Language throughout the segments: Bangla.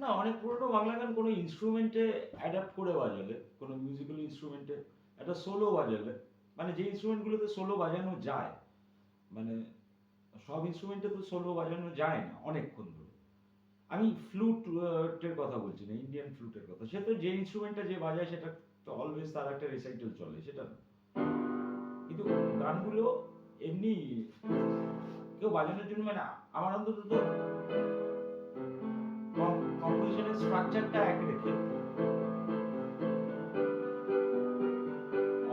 না, অনেক পুরোনো বাংলা গান কোনো ইনস্ট্রুমেন্টে অ্যাডাপ্ট করে বাজালে, কোনো মিউজিক্যাল ইনস্ট্রুমেন্টে একটা সোলো বাজালে। মানে যে ইনস্ট্রুমেন্টগুলোতে সোলো বাজানো যায় মানে সব ইনস্ট্রুমেন্টে তো সোলো বাজানো যায় না অনেকক্ষণ ধরে। আমি ফ্লুটের কথা বলছি না ইন্ডিয়ান ফ্লুটের কথা। সে তো যে ইনস্ট্রুমেন্টটা যে বাজায়, সেটা তো অলওয়েজ তার একটা রিসাইকেল চলে, সেটা কিন্তু গানগুলো এমনি কেউ বাজানোর জন্য মানে আমার অন্তত তো স্ট্রাকচারটা এক রেখে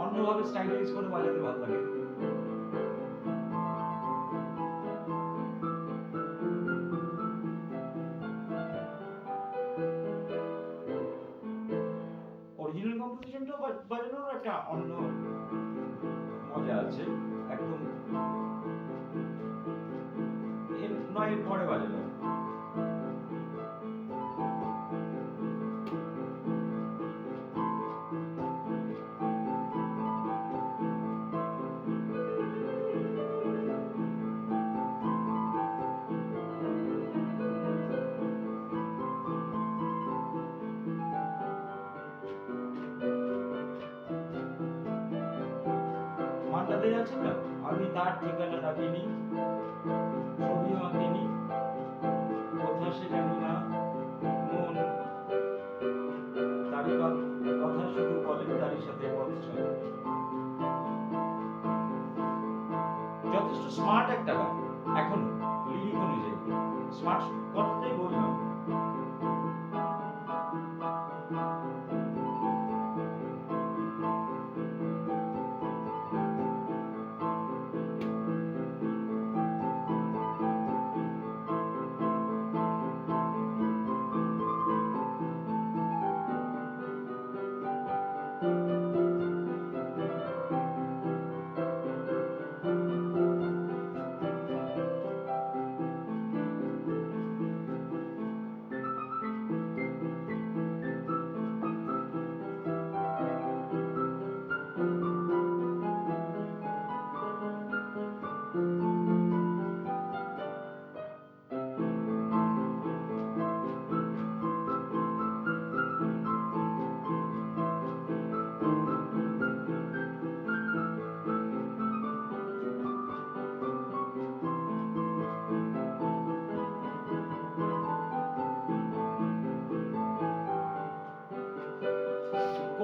অন্যভাবে স্টাইলাইজ করে বাজাতে ভালো লাগে। অরিজিনাল কম্পোজিশনটা বাজানোর একটা অন্য মজা আছে। একদম নয় পরে বাজানো মান্নাদের আছে না? আমি তার ঠিকানা রাখিনি ছবিও আঁকিনি কোথা সে না, মন, তারই কথা তারই সাথে চলে। যথেষ্ট স্মার্ট একটা গান, এখনও, লিরিক অনুযায়ী। স্মার্ট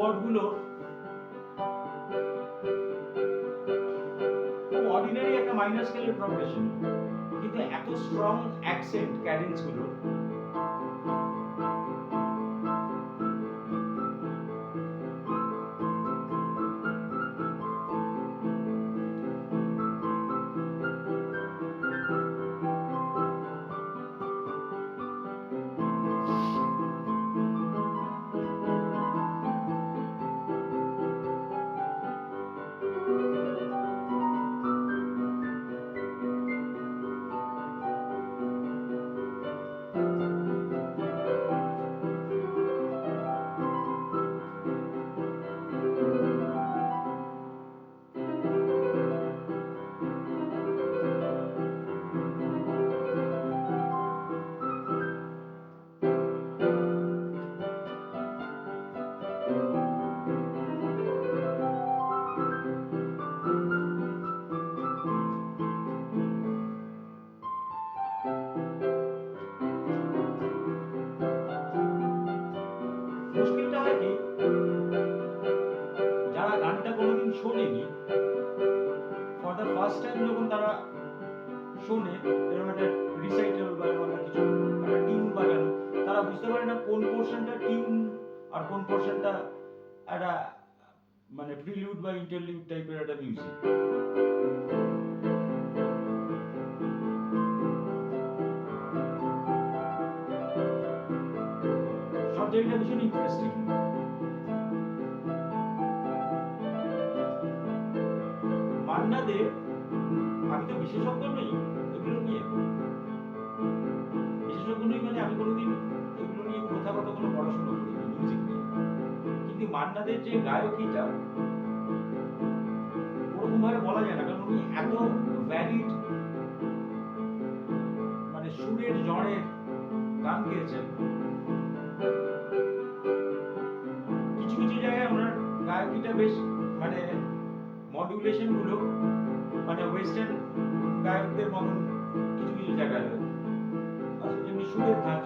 কর্ডগুলো খুব অর্ডিনারি একটা মাইনর স্কেলের প্রগ্রেশন কিন্তু এত স্ট্রং অ্যাকসেন্ট ক্যাডেন্স কোনোদিন শোনেনি ফর ফার্স্ট টাইম যখন তারা শোনে একটা রিসাইটাল বা এরকম একটা কিছু তারা বুঝতে পারে না কোন পোর্শনটা টিউন আর কোন পোর্শনটা একটা মানে প্রিলিউড বা ইন্টারলিউড টাইপের একটা মিউজিক সাবজেক্টটা ভীষণ ইন্টারেস্টিং মান্না দে, আমি তো বিশেষজ্ঞ নই, এগুলো নিয়ে। বিশেষজ্ঞ নই মানে আমি কোনোদিন এগুলো নিয়ে প্রথাগত কোনো পড়াশোনা করিনি মিউজিক নিয়ে। কিন্তু মান্নাদের যে গায়কিটা ওরকম ভাবে বলা যায় না, কারণ উনি বেশ মানে মডুলেশনগুলো মানে ওয়েস্টার্ন গায়কদের মতন কিছু কিছু জায়গায় হয়। আর যেমনি সুরের ধাঁচ